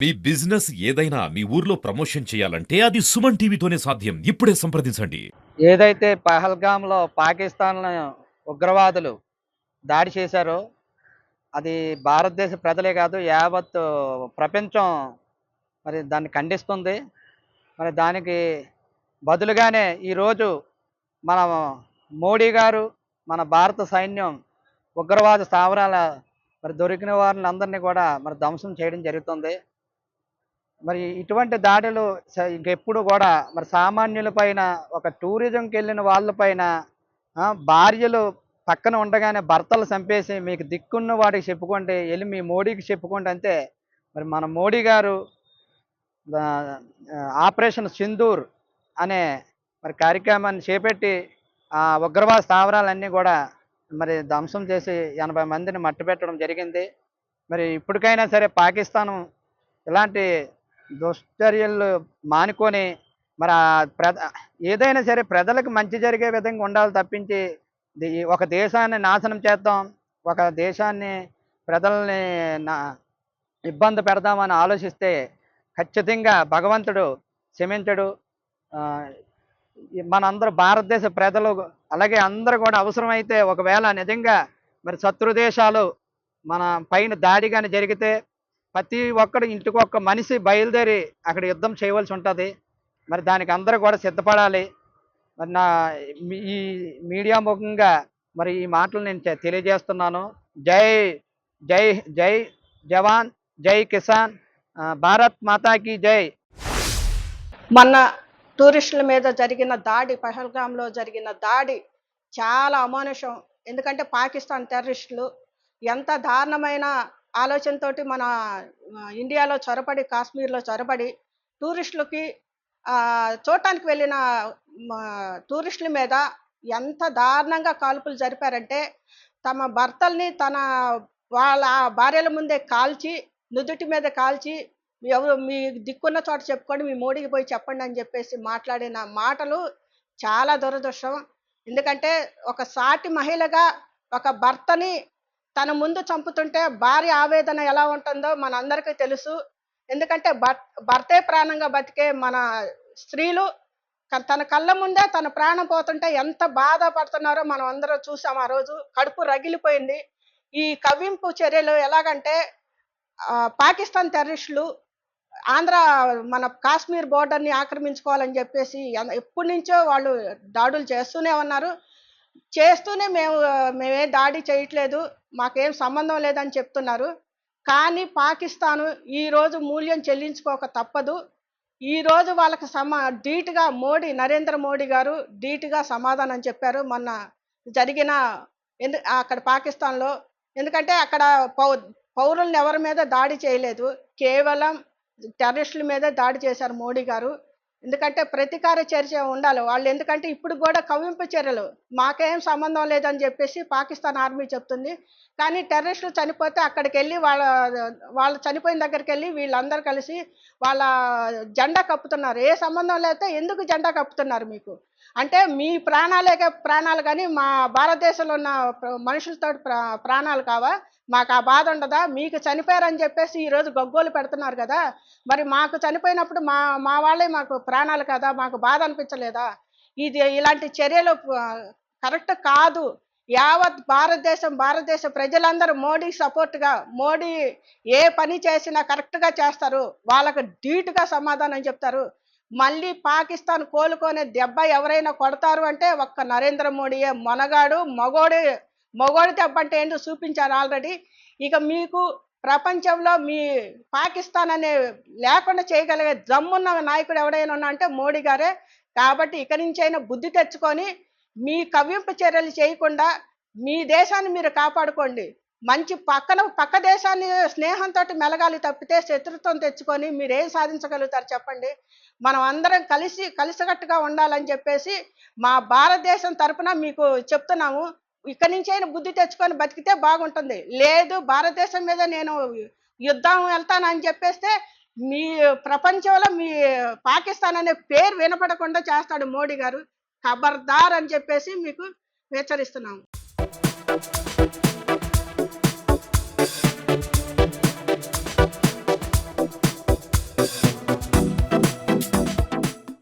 మీ business ఏదైనా మీ ఊర్లో promotion చేయాలంటే అది సుమన్ టీవీతోనే సాధ్యం. ఇప్పుడే సంప్రదించండి. ఏదైతే పహల్గాంలో పాకిస్తాన్ ఉగ్రవాదులు దాడి చేశారో అది భారతదేశ ప్రజలే కాదు యావత్ ప్రపంచం మరి దాన్ని ఖండిస్తుంది. మరి దానికి బదులుగానే ఈరోజు మన మోడీ గారు మన భారత సైన్యం ఉగ్రవాద స్థావరాల మరి దొరికిన వారిని అందరినీ కూడా మరి ధ్వంసం చేయడం జరుగుతుంది. మరి ఇటువంటి దాడులు ఇంకెప్పుడు కూడా మరి సామాన్యుల పైన ఒక టూరిజంకి వెళ్ళిన వాళ్ళపైన పైన భార్యలు పక్కన ఉండగానే భర్తలు చంపేసి మీకు దిక్కున్న వాడికి చెప్పుకోండి వెళ్ళి మీ మోడీకి చెప్పుకోండి అంతే మరి మన మోడీ గారు ఆపరేషన్ సింధూర్ అనే మరి కార్యక్రమాన్ని చేపట్టి ఆ ఉగ్రవాద స్థావరాలన్నీ కూడా మరి ధ్వంసం చేసి ఎనభై మందిని మట్టిపెట్టడం జరిగింది. మరి ఇప్పటికైనా సరే పాకిస్తాన్ ఇలాంటి దుష్చర్యలు మానుకొని మరి ఆ ప్ర ఏదైనా సరే ప్రజలకు మంచి జరిగే విధంగా ఉండాలి తప్పించి ఒక దేశాన్ని నాశనం చేద్దాం ఒక దేశాన్ని ప్రజల్ని నా ఇబ్బంది పెడదామని ఆలోచిస్తే ఖచ్చితంగా భగవంతుడు క్షమించడు. మనందరూ భారతదేశ ప్రజలు అలాగే అందరూ కూడా అవసరమైతే ఒకవేళ నిజంగా మరి శత్రు దేశాలు మన పైన దాడి కానీ జరిగితే ప్రతి ఒక్కడు ఇంటికి ఒక్క మనిషి బయలుదేరి అక్కడ యుద్ధం చేయవలసి ఉంటుంది. మరి దానికి అందరూ కూడా సిద్ధపడాలి. మరి నా ఈ మీడియా ముఖంగా మరి ఈ మాటలు నేను తెలియజేస్తున్నాను. జై జై జై జవాన్ జై కిసాన్ భారత్ మాతాకి జై. మొన్న టూరిస్టుల మీద జరిగిన దాడి పహల్గామ్లో జరిగిన దాడి చాలా అమానుషం. ఎందుకంటే పాకిస్తాన్ టెర్రరిస్టులు ఎంత దారుణమైన ఆలోచనతోటి మన ఇండియాలో చొరబడి కాశ్మీర్లో చొరబడి టూరిస్టులకి చూడటానికి వెళ్ళిన టూరిస్టుల మీద ఎంత దారుణంగా కాల్పులు జరిపారంటే తమ భర్తల్ని తన వాళ్ళ భార్యల ముందే కాల్చి నుదుటి మీద కాల్చి ఎవరు మీ దిక్కున్న చోట చెప్పుకోండి మీ మోడీకి పోయి చెప్పండి అని చెప్పేసి మాట్లాడిన మాటలు చాలా దురదృష్టం. ఎందుకంటే ఒక సాటి మహిళగా ఒక భర్తని తన ముందు చంపుతుంటే భార్య ఆవేదన ఎలా ఉంటుందో మనందరికీ తెలుసు. ఎందుకంటే భర్తే ప్రాణంగా బతికే మన స్త్రీలు తన కళ్ళ ముందే తన ప్రాణం పోతుంటే ఎంత బాధపడుతున్నారో మనం అందరం చూసాం ఆ రోజు. కడుపు రగిలిపోయింది. ఈ కవ్వింపు చర్యలు ఎలాగంటే పాకిస్తాన్ టెర్రరిస్టులు ఆంధ్ర మన కాశ్మీర్ బోర్డర్ని ఆక్రమించుకోవాలని చెప్పేసి ఎప్పటి నుంచో వాళ్ళు దాడులు చేస్తూనే ఉన్నారు. చేస్తూనే మేము మేమే దాడి చేయట్లేదు మాకేం సంబంధం లేదని చెప్తున్నారు. కానీ పాకిస్తాను ఈరోజు మూల్యం చెల్లించుకోక తప్పదు. ఈరోజు వాళ్ళకి సమా ధీటుగా మోడీ నరేంద్ర మోడీ గారు ధీటుగా సమాధానం చెప్పారు. మొన్న జరిగిన ఎందు అక్కడ పాకిస్తాన్లో ఎందుకంటే అక్కడ పౌ పౌరులను ఎవరి మీద దాడి చేయలేదు. కేవలం టెర్రరిస్టుల మీద దాడి చేశారు మోడీ గారు. ఎందుకంటే ప్రతీకార చర్య ఉండాలి. వాళ్ళు ఎందుకంటే ఇప్పుడు కూడా కవింపు చర్యలు. మాకేం సంబంధం లేదని చెప్పేసి పాకిస్తాన్ ఆర్మీ చెప్తుంది. కానీ టెర్రరిస్టులు చనిపోతే అక్కడికి వెళ్ళి వాళ్ళ వాళ్ళు చనిపోయిన దగ్గరికి వెళ్ళి వీళ్ళందరూ కలిసి వాళ్ళ జెండా కప్పుతున్నారు. ఏ సంబంధం లేకపోతే ఎందుకు జెండా కప్పుతున్నారు మీకు? అంటే మీ ప్రాణాలే ప్రాణాలు కానీ మా భారతదేశంలో ఉన్న మనుషులతో ప్రా- ప్రాణాలు కావా? మాకు ఆ బాధ ఉండదా? మీకు చనిపోయారని చెప్పేసి ఈరోజు గొగ్గోలు పెడుతున్నారు కదా? మరి మాకు చనిపోయినప్పుడు మా మా వాళ్ళే మాకు ప్రాణాలు కదా? మాకు బాధ అనిపించలేదా? ఇది ఇలాంటి చర్యలు కరెక్ట్ కాదు. యావత్ భారతదేశం భారతదేశ ప్రజలందరూ మోడీ సపోర్ట్గా మోడీ ఏ పని చేసినా కరెక్ట్గా చేస్తారు. వాళ్ళకు ధీటుగా సమాధానం చెప్తారు. మళ్ళీ పాకిస్తాన్ కోలుకునే దెబ్బ ఎవరైనా కొడతారు అంటే ఒక్క నరేంద్ర మోడీయే. మొనగాడు మగోడు మగోడి దెబ్బ అంటే ఏంటో చూపించారు ఆల్రెడీ. ఇక మీకు ప్రపంచంలో మీ పాకిస్తాన్ అనే లేకుండా చేయగలిగే జమ్మున్న నాయకుడు ఎవడైనా ఉన్నా అంటే మోడీ గారే. కాబట్టి ఇక నుంచైనా బుద్ధి తెచ్చుకొని మీ కవ్వింపు చర్యలు చేయకుండా మీ దేశాన్ని మీరు కాపాడుకోండి. మంచి పక్కన పక్క దేశాన్ని స్నేహంతో మెలగాలి తప్పితే శత్రుత్వం తెచ్చుకొని మీరు ఏం సాధించగలుగుతారు చెప్పండి? మనం అందరం కలిసి కలిసికట్టుగా ఉండాలని చెప్పేసి మా భారతదేశం తరపున మీకు చెప్తున్నాము. ఇక్కడి నుంచి అయినా బుద్ధి తెచ్చుకొని బతికితే బాగుంటుంది. లేదు భారతదేశం మీద నేను యుద్ధం వెళ్తానని చెప్పేస్తే మీ ప్రపంచంలో మీ పాకిస్తాన్ అనే పేరు వినపడకుండా చేస్తాడు మోడీ గారు. ఖబర్దార్ అని చెప్పేసి మీకు హెచ్చరిస్తున్నాము.